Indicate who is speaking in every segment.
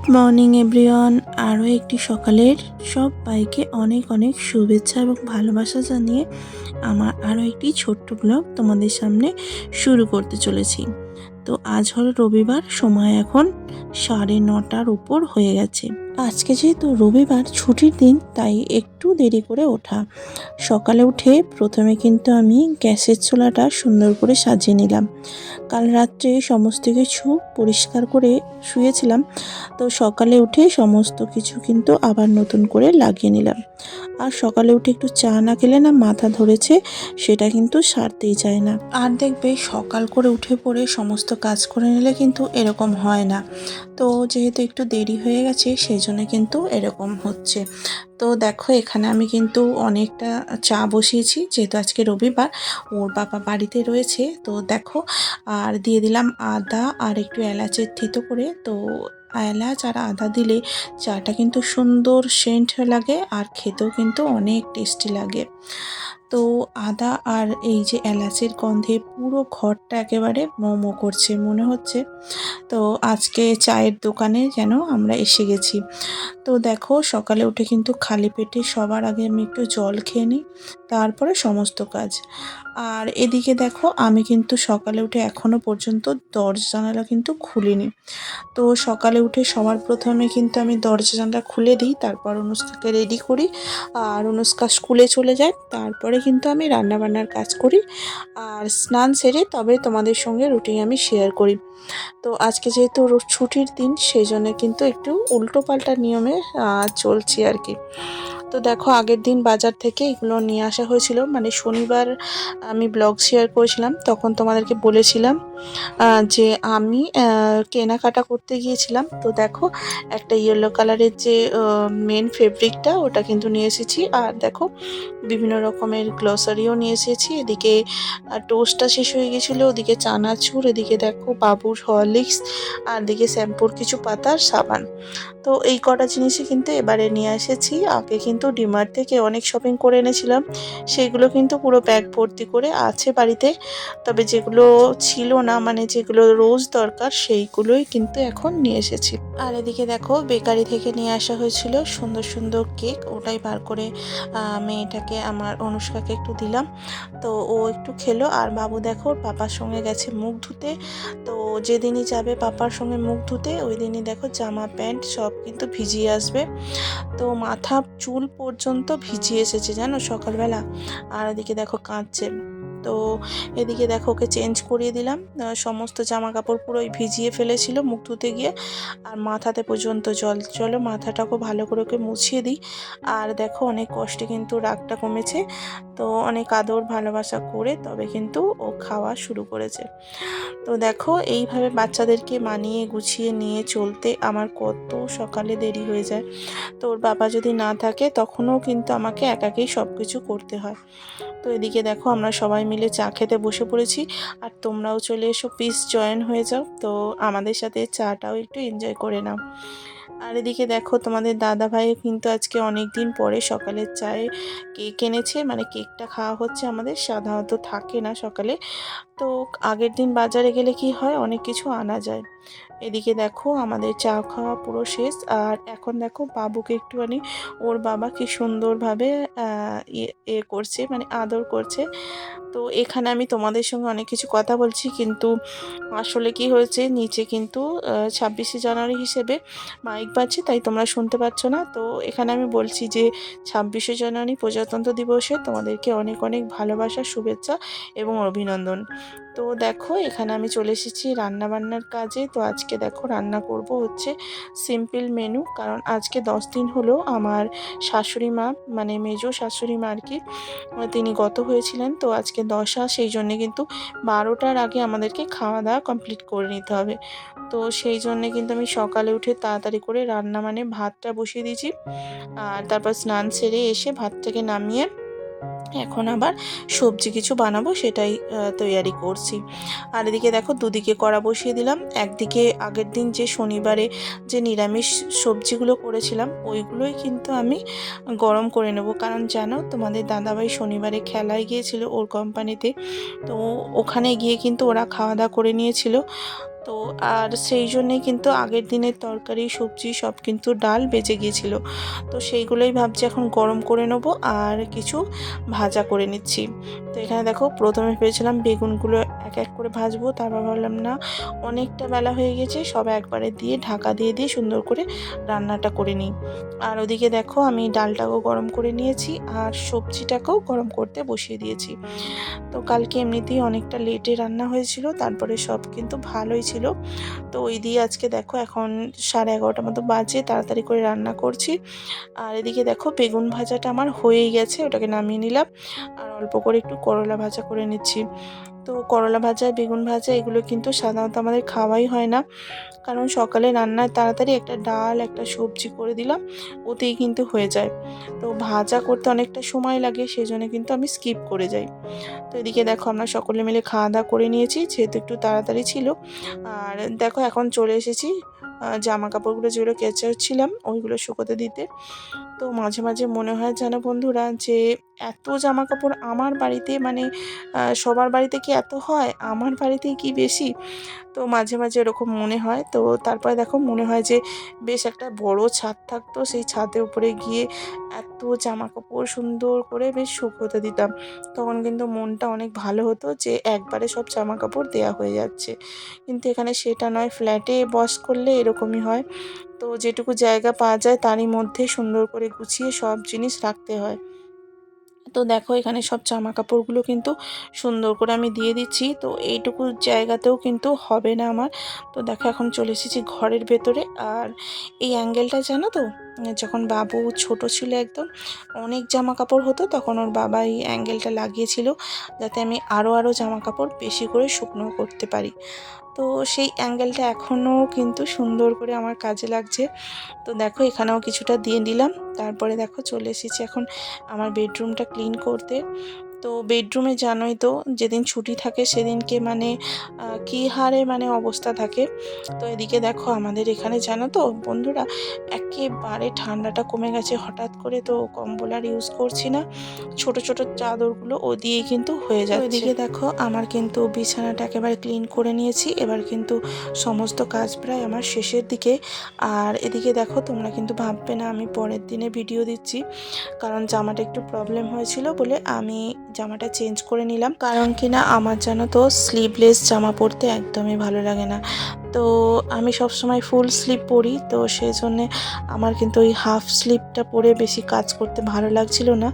Speaker 1: Good morning, everyone. আরও একটি সকালের সব বাইকে অনেক অনেক শুভেচ্ছা এবং ভালোবাসা জানিয়ে আমার আরও একটি ছোট্ট ব্লগ তোমাদের সামনে শুরু করতে চলেছি। তো আজ হলো রবিবার, সময় এখন সাড়ে নটার উপর হয়ে গেছে। আজকে যেহেতু রবিবার ছুটির দিন, তাই একটু দেরি করে ওঠা। সকালে উঠে প্রথমে কিন্তু আমি গ্যাসের চুলাটা সুন্দর করে সাজিয়ে নিলাম। কাল রাত্রে সমস্ত কিছু পরিষ্কার করে শুয়েছিলাম, তো সকালে উঠে সমস্ত কিছু কিন্তু আবার নতুন করে লাগিয়ে নিলাম। আর সকালে উঠে একটু চা না খেলে না মাথা ধরেছে, সেটা কিন্তু সারতেই চায় না। আর দেখবে সকাল করে উঠে পড়ে সমস্ত কাজ করে নিলে কিন্তু এরকম হয় না। তো যেহেতু একটু দেরি হয়ে গেছে, সেই জন্য কিন্তু এরকম হচ্ছে। তো দেখো, এখানে আমি কিন্তু অনেকটা চা বসিয়েছি, যেহেতু আজকে রবিবার, ওর বাবা বাড়িতে রয়েছে। তো দেখো, আর দিয়ে দিলাম আদা আর একটু এলাচের থেতো করে। তো এলাচ আর আদা দিলে চাটা কিন্তু সুন্দর সেন্ট লাগে আর খেতেও কিন্তু অনেক টেস্টি লাগে। তো আদা আর এই যে এলাচের গন্ধে পুরো ঘরটা একেবারে মোমো করছে, মনে হচ্ছে। তো আজকে চায়ের দোকানে যেন আমরা এসে গেছি। তো দেখো, সকালে উঠে কিন্তু খালি পেটে সবার আগে আমি একটু জল খেয়ে নিই, তারপরে সমস্ত কাজ। আর এদিকে দেখো, আমি কিন্তু সকালে উঠে এখনও পর্যন্ত দরজা জানালা কিন্তু খুলিনি। তো সকালে উঠে সবার প্রথমে কিন্তু আমি দরজা জানলা খুলে দিই, তারপর অনুষ্কাকে রেডি করি। আর অনুষ্কা স্কুলে চলে যায়, তারপরে কিন্তু আমি রান্নাবান্নার কাজ করি আর স্নান সেরে তবে তোমাদের সঙ্গে রুটিন আমি শেয়ার করি। তো আজকে যেহেতু ছুটির দিন, সেই জন্য কিন্তু একটু উল্টো পাল্টা নিয়মে চলছি আর কি। তো দেখো, আগের দিন বাজার থেকে এগুলো নিয়ে আসা হয়েছিল। মানে শনিবার আমি ব্লগ শেয়ার করেছিলাম, তখন তোমাদেরকে বলেছিলাম যে আমি কেনাকাটা করতে গিয়েছিলাম। তো দেখো, একটা ইয়েলো কালারের যে মেন ফেব্রিকটা ওটা কিন্তু নিয়ে এসেছি। আর দেখো, বিভিন্ন রকমের গ্লসারিও নিয়ে এসেছি। এদিকে টোস্টটা শেষ হয়ে গেছিল ওদিকে চানাচুর, এদিকে দেখো, বাবুর হরলিক্স আর এদিকে শ্যাম্পুর কিছু পাতার সাবান। তো এই কটা জিনিসই কিন্তু এবারে নিয়ে এসেছি। আগে কিন্তু ডিমার্ট থেকে অনেক শপিং করে এনেছিলাম। সেইগুলো কিন্তু পুরো ব্যাগ ভর্তি করে আছে বাড়িতে। তবে যেগুলো ছিল না মানে যেগুলো রোজ দরকার, সেইগুলোই কিন্তু এখন নিয়ে এসেছি। আর এদিকে দেখো, বেকারি থেকে নিয়ে আসা হয়েছিল সুন্দর সুন্দর কেক। ওটাই বার করে মেয়েটাকে, আমার অনুষ্কাকে একটু দিলাম। তো ও একটু খেলো। আর বাবু দেখো, পাপার সঙ্গে গেছে মুখ ধুতে। তো যেদিনই যাবে পাপার সঙ্গে মুখ ধুতে ওই দিনই দেখো জামা, প্যান্ট সব কিন্তু ভিজিয়ে আসবে। তো মাথা চুল পর্যন্ত ভিজিয়ে এসেছে জানো সকালবেলা। আর এদিকে দেখো কাঁদছে। তো এদিকে দেখো ওকে চেঞ্জ করিয়ে দিলাম। সমস্ত জামা কাপড় পুরোই ভিজিয়ে ফেলেছিল মুখ ধুতে গিয়ে। আর মাথাতে পর্যন্ত জল। চলো মাথাটাকেও ভালো করে ওকে মুছিয়ে দিই। আর দেখো অনেক কষ্টে কিন্তু রাগটা কমেছে। তো অনেক আদর ভালোবাসা করে তবে কিন্তু ও খাওয়া শুরু করেছে। তো দেখো এইভাবে বাচ্চাদেরকে মানিয়ে গুছিয়ে নিয়ে চলতে আমার কত সকালে দেরি হয়ে যায়। তো ওর বাবা যদি না থাকে তখনও কিন্তু আমাকে একাকেই সব কিছু করতে হয়। তো এদিকে দেখো আমরা সবাই মিলে চা খেতে বসে পড়েছি, আর তোমরাও চলে এসো পিস জয়েন হয়ে যাও। তো আমাদের সাথে চাটাও একটু এনজয় করে নাও। আর এদিকে দেখো তোমাদের দাদা ভাই কিন্তু আজকে অনেক দিন পরে সকালের চায়ে কেক এনেছে মানে কেকটা খাওয়া হচ্ছে আমাদের, সাধারণত থাকে না সকালে। তো আগের দিন বাজারে গেলে কি হয়? অনেক কিছু আনা যায়। এদিকে দেখো, আমাদের চা খাওয়া পুরো শেষ। আর এখন দেখো, বাবুকে একটুখানি ওর বাবা কি সুন্দরভাবে ইয়ে এ করছে মানে আদর করছে। তো এখানে আমি তোমাদের সঙ্গে অনেক কিছু কথা বলছি, কিন্তু আসলে কি হয়েছে, নিচে কিন্তু ছাব্বিশে জানুয়ারি হিসেবে মাইক বাজছে, তাই তোমরা শুনতে পাচ্ছ না। তো এখানে আমি বলছি যে, ছাব্বিশে জানুয়ারি প্রজাতন্ত্র দিবসে তোমাদেরকে অনেক অনেক ভালোবাসা, শুভেচ্ছা এবং অভিনন্দন। তো দেখো, এখানে আমি চলে এসেছি রান্না বান্নার কাজে। তো আজকে দেখো, রান্না করব হচ্ছে সিম্পল মেনু কারণ আজকে দশ দিন হলো আমার শাশুড়ি মা মানে মেজো শাশুড়ি মা আর কি তিনি গত হয়েছিলেন। তো আজকে দশা, সেই জন্যে কিন্তু বারোটার আগে আমাদেরকে খাওয়া দাওয়া কমপ্লিট করে নিতে হবে। তো সেই জন্যে কিন্তু আমি সকালে উঠে তাড়াতাড়ি করে রান্না মানে ভাতটা বসিয়ে দিয়েছি। আর তারপর স্নান সেরে এসে ভাতটাকে নামিয়ে এখন আবার সবজি কিছু বানাবো সেটাই তৈয়ারি করছি। আর এদিকে দেখো দুদিকে কড়া বসিয়ে দিলাম। একদিকে আগের দিন যে শনিবারে যে নিরামিষ সবজিগুলো করেছিলাম, ওইগুলোই কিন্তু আমি গরম করে নেব। কারণ জানো, তোমাদের দাদাভাই শনিবারে খেলায় গিয়েছিল ওর কোম্পানিতে তো। ওখানে গিয়ে কিন্তু ওরা খাওয়া দাওয়া করে নিয়েছিল। তো, আর সেই জন্যেই কিন্তু আগের দিনের তরকারি, সবজি সব কিন্তু ডাল বেঁচে গিয়েছিল। তো সেইগুলোই ভাবছি এখন গরম করে নেব আর কিছু ভাজা করে নিচ্ছি। তো এখানে দেখো, প্রথমে ভেবেছিলাম বেগুনগুলো এক এক করে ভাজবো, তারপর ভাবলাম না, অনেকটা বেলা হয়ে গেছে, সব একবারে দিয়ে ঢাকা দিয়ে দিয়ে সুন্দর করে রান্নাটা করে নিই। আর ওদিকে দেখো, আমি ডালটাকেও গরম করে নিয়েছি আর সবজিটাকেও গরম করতে বসিয়ে দিয়েছি। তো কালকে এমনিতেই অনেকটা লেটে রান্না হয়েছিল, তারপরে সব কিন্তু ভালোই ছিল। তো ওই দিয়ে আজকে দেখো এখন সাড়ে এগারোটার মতো বাজে, তাড়াতাড়ি করে রান্না করছি। আর এদিকে দেখো বেগুন ভাজাটা আমার হয়েই গেছে, ওটাকে নামিয়ে নিলাম। আর অল্প করে একটু করলা ভাজা করে নিচ্ছি। তো করলা ভাজা, বেগুন ভাজা, এগুলো কিন্তু সাধারণত আমাদের খাওয়াই হয় না। কারণ সকালে রান্নায় তাড়াতাড়ি একটা ডাল, একটা সবজি করে দিলাম, ওতেই কিন্তু হয়ে যায়। তো ভাজা করতে অনেকটা সময় লাগে সেই জন্য কিন্তু আমি স্কিপ করে যাই। তো এদিকে দেখো আমরা সকলে মিলে খাওয়া দাওয়া করে নিয়েছি, যেহেতু একটু তাড়াতাড়ি ছিল। আর দেখো এখন চলে এসেছি জামা কাপড়গুলো যেগুলো কেচে ছিলাম ওইগুলো শুকোতে দিতে। তো মাঝে মাঝে মনে হয় জানো বন্ধুরা যে এত জামা কাপড় আমার বাড়িতে মানে সবার বাড়িতে কি এত হয়? আমার বাড়িতেই কি বেশি? তো মাঝে মাঝে এরকম মনে হয়। তো তারপরে দেখো মনে হয় যে বেশ একটা বড় ছাদ থাকতো। সেই ছাদের উপরে গিয়ে এত জামা কাপড় সুন্দর করে বেশ শুকোতে দিতাম। তখন কিন্তু মনটা অনেক ভালো হতো যে একবারে সব জামা কাপড় দেওয়া হয়ে যাচ্ছে। কিন্তু এখানে সেটা নয়, ফ্ল্যাটে বস করলে এরকমই হয়। তো যেটুকু জায়গা পাওয়া যায় তারই মধ্যে সুন্দর করে গুছিয়ে সব জিনিস রাখতে হয়। তো দেখো এখানে সব জামা কাপড়গুলো কিন্তু সুন্দর করে আমি দিয়ে দিচ্ছি। তো এইটুকু জায়গাতেও কিন্তু হবে না আমার। তো দেখো এখন চলে এসেছি ঘরের ভেতরে। আর এই অ্যাঙ্গেলটা জানো তো? যখন বাবু ছোট ছিল একদম, অনেক জামা কাপড় হতো তখন ওর বাবা এই অ্যাঙ্গেলটা লাগিয়েছিল যাতে আমি আরও আরও জামা কাপড় বেশি করে শুকনো করতে পারি। তো সেই অ্যাঙ্গেলটা এখনও কিন্তু সুন্দর করে আমার কাজে লাগছে। তো দেখো এখানেও কিছুটা দিয়ে দিলাম। তারপরে দেখো চলে এসেছি এখন আমার বেডরুমটা ক্লিন করতে। তো বেডরুমে জানোই তো, যেদিন ছুটি থাকে সেদিনকে মানে কি হারে মানে অবস্থা থাকে। তো এদিকে দেখো আমাদের এখানে জানো তো বন্ধুরা একেবারে ঠান্ডাটা কমে গেছে। হঠাৎ করে তো কম্বল আর ইউজ করছি না। ছোট ছোট চাদরগুলো ও দিয়েই কিন্তু হয়ে যায় এদিকে দেখো, আমার কিন্তু বিছানাটা একেবারে ক্লিন করে নিয়েছি। এবার কিন্তু সমস্ত কাজ প্রায় আমার শেষের দিকে। আর এদিকে দেখো, তোমরা কিন্তু ভাববে না, আমি পরের দিনে ভিডিও দিচ্ছি। কারণ জামাটা একটু প্রবলেম হয়েছিল বলে আমি জামাটা চেঞ্জ করে নিলাম। কারণ কি না আমার জানো তো স্লিভলেস জামা পরতে একদমই ভালো লাগে না। তো আমি সবসময় ফুল স্লিপ পরি তো সেই জন্যে আমার কিন্তু ওই হাফ স্লিপটা পরে বেশি কাজ করতে ভালো লাগছিল না।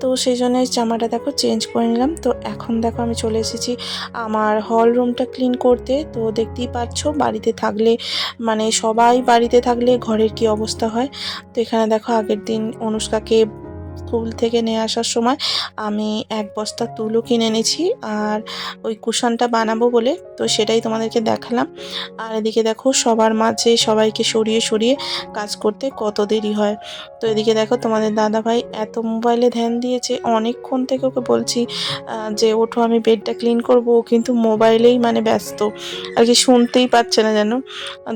Speaker 1: তো সেই জন্য জামাটা দেখো চেঞ্জ করে নিলাম। তো এখন দেখো আমি চলে এসেছি আমার হল রুমটা ক্লিন করতে। তো দেখতেই পাচ্ছ বাড়িতে থাকলে মানে সবাই বাড়িতে থাকলে ঘরের কি অবস্থা হয়? তো এখানে দেখো আগের দিন অনুষ্কাকে স্কুল থেকে নিয়ে আসার সময় আমি এক বস্তা তুলো কিনে এনেছি আর ওই কুশনটা বানাবো বলে তো সেটাই তোমাদেরকে দেখালাম। আর এদিকে দেখো সবার মাঝে সবাইকে সরিয়ে সরিয়ে কাজ করতে কত দেরি হয়। তো এদিকে দেখো তোমাদের দাদা ভাই এত মোবাইলে ধ্যান দিয়েছে, অনেকক্ষণ থেকে ওকে বলছি যে ওঠো আমি বেডটা ক্লিন করব কিন্তু মোবাইলেই মানে ব্যস্ত, আর কি শুনতেই পাচ্ছে না যেন।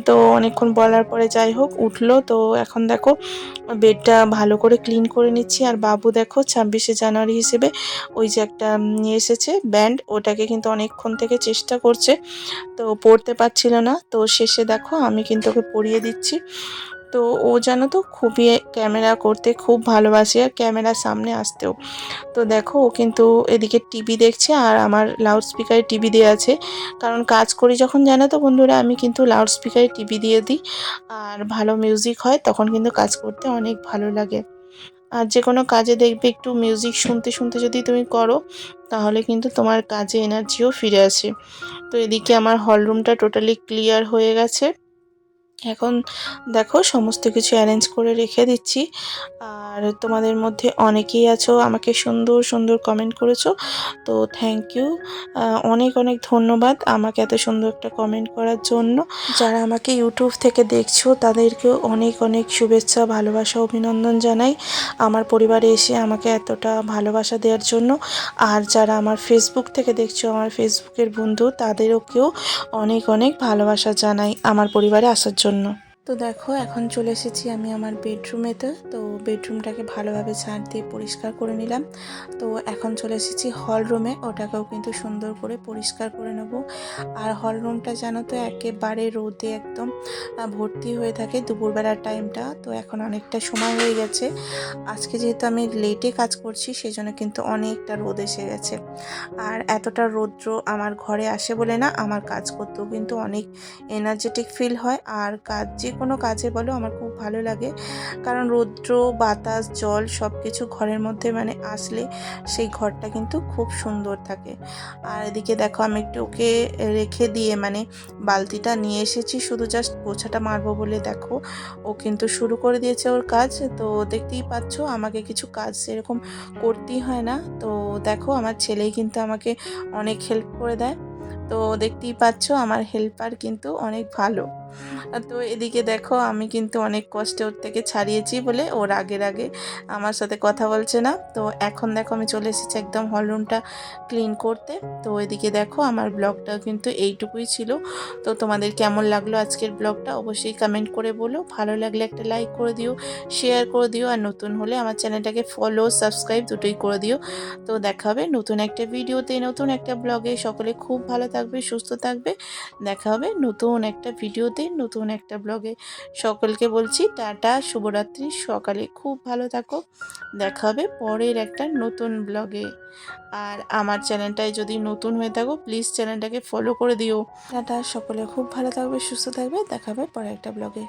Speaker 1: তো অনেকক্ষণ বলার পরে যাই হোক, উঠল, তো এখন দেখো বেডটা ভালো করে ক্লিন করে নিচ্ছি আর বাবু দেখো ছাব্বিশে জানুয়ারি হিসেবে ওই যে একটা নিয়ে এসেছে ব্যান্ড ওটাকে কিন্তু অনেকক্ষণ থেকে চেষ্টা করছে। তো পড়তে পারছিল না। তো শেষে দেখো আমি কিন্তু ওকে পড়িয়ে দিচ্ছি। তো ও জানো তো খুবই ক্যামেরা করতে খুব ভালোবাসে আর ক্যামেরার সামনে আসতেও। তো দেখো ও কিন্তু এদিকে টিভি দেখছে আর আমার লাউড স্পিকারে টিভি দেওয়া আছে। কারণ কাজ করি যখন জানো তো বন্ধুরা, আমি কিন্তু লাউড স্পিকারে টিভি দিয়ে দিই। আর ভালো মিউজিক হয়, তখন কিন্তু কাজ করতে অনেক ভালো লাগে। আর যে কোনো কাজে দেখবে একটু মিউজিক শুনতে শুনতে যদি তুমি করো, তাহলে কিন্তু তোমার কাজে এনার্জিও ফিরে আসে। তো এদিকে আমার হল রুমটা টোটালি ক্লিয়ার হয়ে গেছে। এখন দেখো সমস্ত কিছু অ্যারেঞ্জ করে রেখে দিচ্ছি। আর তোমাদের মধ্যে অনেকেই আছো, আমাকে সুন্দর সুন্দর কমেন্ট করেছ। তো থ্যাংক ইউ অনেক অনেক ধন্যবাদ আমাকে এত সুন্দর একটা কমেন্ট করার জন্য। যারা আমাকে ইউটিউব থেকে দেখছ তাদেরকেও অনেক অনেক শুভেচ্ছা, ভালোবাসা, অভিনন্দন জানাই। আমার পরিবারে এসে আমাকে এতটা ভালোবাসা দেওয়ার জন্য। আর যারা আমার ফেসবুক থেকে দেখছ, আমার ফেসবুকের বন্ধু, তাদেরকেও অনেক অনেক ভালোবাসা জানাই। আমার পরিবারে আসার জন্য। জন্য তো দেখো, এখন চলে এসেছি আমি আমার বেডরুমেতে তো। বেডরুমটাকে ভালোভাবে ঝাঁট দিয়ে পরিষ্কার করে নিলাম। তো এখন চলে এসেছি হল রুমে ওটাকেও কিন্তু সুন্দর করে পরিষ্কার করে নেব। আর হল রুমটা জানো তো, একেবারে রোদে একদম ভর্তি হয়ে থাকে দুপুরবেলার টাইমটা তো এখন অনেকটা সময় হয়ে গেছে। আজকে যেহেতু আমি লেটে কাজ করছি, সেজন্য কিন্তু অনেকটা রোদ এসে গেছে। আর এতটা রৌদ্র আমার ঘরে আসে বলে না, আমার কাজ করতেও কিন্তু অনেক এনার্জেটিক ফিল হয়। আর কাজ যে কোনো কাজে বলো, আমার খুব ভালো লাগে। কারণ রৌদ্র, বাতাস, জল সব কিছু ঘরের মধ্যে মানে আসলে সেই ঘরটা কিন্তু খুব সুন্দর থাকে। আর এদিকে দেখো আমি একটু ওকে রেখে দিয়ে মানে বালতিটা নিয়ে এসেছি, শুধু জাস্ট পোছাটা মারবো বলে দেখো। ও কিন্তু শুরু করে দিয়েছে ওর কাজ, তো দেখতেই পাচ্ছ আমাকে কিছু কাজ সেরকম করতেই হয় না। তো দেখো আমার ছেলেই কিন্তু আমাকে অনেক হেল্প করে দেয়। তো দেখতেই পাচ্ছ আমার হেল্পার কিন্তু অনেক ভালো। তো এদিকে দেখো, আমি কিন্তু অনেক কষ্টে ওর থেকে ছাড়িয়েছি বলে ওর আগের আগে আমার সাথে কথা বলছে না। তো এখন দেখো, আমি চলে এসেছি একদম হলরুমটা ক্লিন করতে। তো এদিকে দেখো, আমার ব্লগটা কিন্তু এইটুকুই ছিল। তো তোমাদের কেমন লাগল আজকের ব্লগটা অবশ্যই কমেন্ট করে বলো। ভালো লাগলে একটা লাইক করে দিও শেয়ার করে দিও, আর নতুন হলে আমার চ্যানেলটাকে ফলো সাবস্ক্রাইব দুটোই করে দিও। তো দেখা হবে নতুন একটা ভিডিওতে, নতুন একটা ব্লগে সকলে খুব ভালো থাকবে, সুস্থ থাকবে। দেখা হবে নতুন একটা ভিডিওতে। নতুন একটা ব্লগে সকলকে বলছি টাটা, শুভরাত্রি, সকালে খুব ভালো থাকো। দেখা হবে পরের একটা নতুন ব্লগে। আর আমার চ্যানেলটায় যদি নতুন হয়ে থাকো প্লিজ চ্যানেলটাকে ফলো করে দিও। টাটা, সকলে খুব ভালো থাকবে, সুস্থ থাকবে। দেখা হবে পরের একটা ব্লগে।